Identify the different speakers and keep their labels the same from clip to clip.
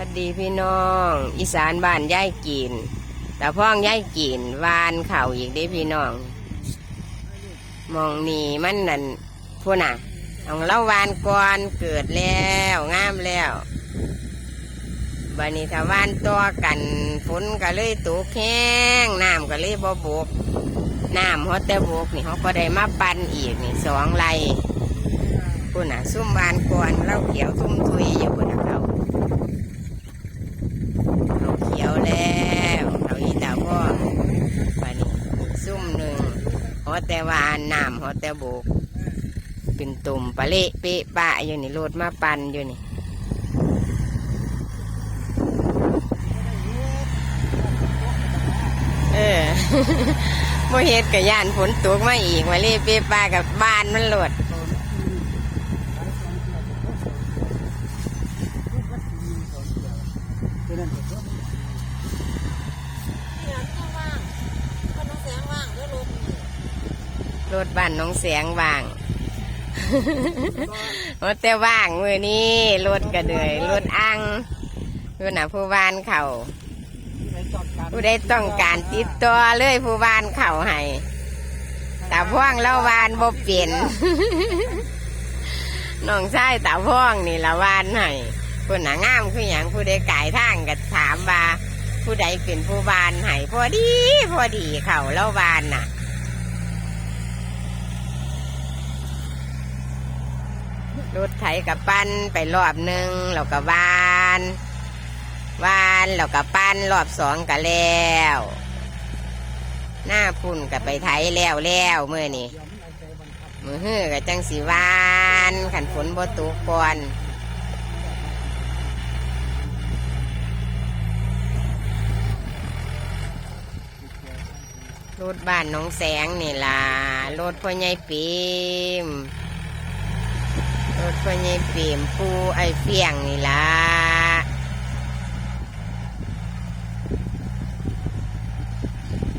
Speaker 1: วัสดีพี่น้อง อีสานบ้านย่ายกินแต่พ่องย่ายกินวานเข่าอีกได้พี่น้อง มองนี่มันนั่นพูน่ะของเล่าวานก่อนเกิดแล้วงามแล้วบันนี้ถ้าวานตัวกันฝนก็เลยตกแห้งน้ำก็เลยบ่บกน้ำฮอตแต่บกนี่เขาก็ได้มาปั่นอีกนี่สองไรพูน่ะซุ่มวานก่อนเล่าเขียวทุ่มทุยอยู่พูน่ะเขา เขาเขียวแล้วเขาอีตาพ่อปานี้อีก ซุ่มหนึ่งหอแต่ว่าน้ำหอแต่โบกเป็นตุ่มปะเละเปะปะอยู่นี่รถมาปันอยู่นี่เออโมเฮ็ดกับยานฝนตกมาอีกมาเละเปะปะกับบ้านมันโหลด รถบ้านน้องแสงว่างรถแต่ว่างมือนี้รถกระเดยรถอังผู้น่ะผู้บ้านเขาผู้ได้ต้องการติดตัวเลยผู้บ้านเขาให้ตาพ่วงเล่าวานบ่เปลี่ยนน้องชายตาพ่วงนี่ละวานให้ผู้น่ะงามคืออย่างผู้ใดกายทางก็ถามว่า ผู้ใดเป็นผู้บ้านให้พอดี พอดีเขาเล่าวานน่ะ รถไถกับปั้นไปรอบหนึ่งแล้วก็วานวานแล้วก็ปั้นรอบสองก็แล้ว หน้าพุ่นกับไปไถแล้วแล้วเมื่อนี่มือฮือกับจังสีวานขันฝนบ่ตกก่อนรถบ้านน้องแสงนี่ล่ะรถพ่อใหญ่ปิม รถพ่อใหญ่เปี่ยมปูไอเฟียงนี่ล่ะ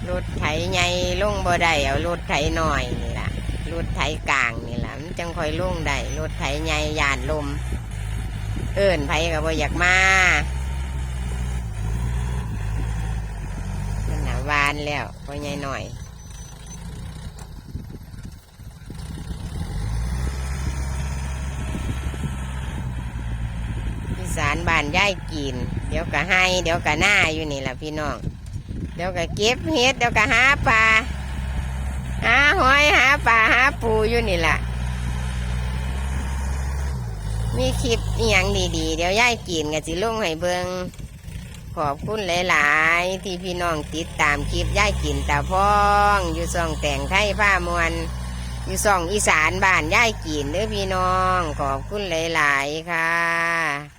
Speaker 1: รถไถใหญ่ลงบ่ได้เอารถไถหน่อยนี่ล่ะรถไถกลางนี่ล่ะมันจังค่อยลงได้รถไถใหญ่ยานลม เอิ้นไผก็บ่อยากมามันหนาวานแล้วพ่อใหญ่หน่อย อีสาน บ้านย่ายกิน เดี๋ยวก็ให้เดี๋ยวก็หน้าอยู่นี่แหละพี่น้อง เดี๋ยวก็เก็บเห็ดเดี๋ยวก็หาปลาหาหอยหาปลาหาปูอยู่นี่แหละมีคลิปอย่างดีๆ เดี๋ยวย่ายกินกับสิลุงให้เบิงขอบคุณหลายๆ ที่พี่น้องติดตามคลิปย่ายกินตาพ้อง อยู่ซ่องแต่งไทยผ้ามวลอยู่ซ่องอีสานบ้านย่ายกินเด้อพี่น้อง ขอบคุณหลายๆค่ะ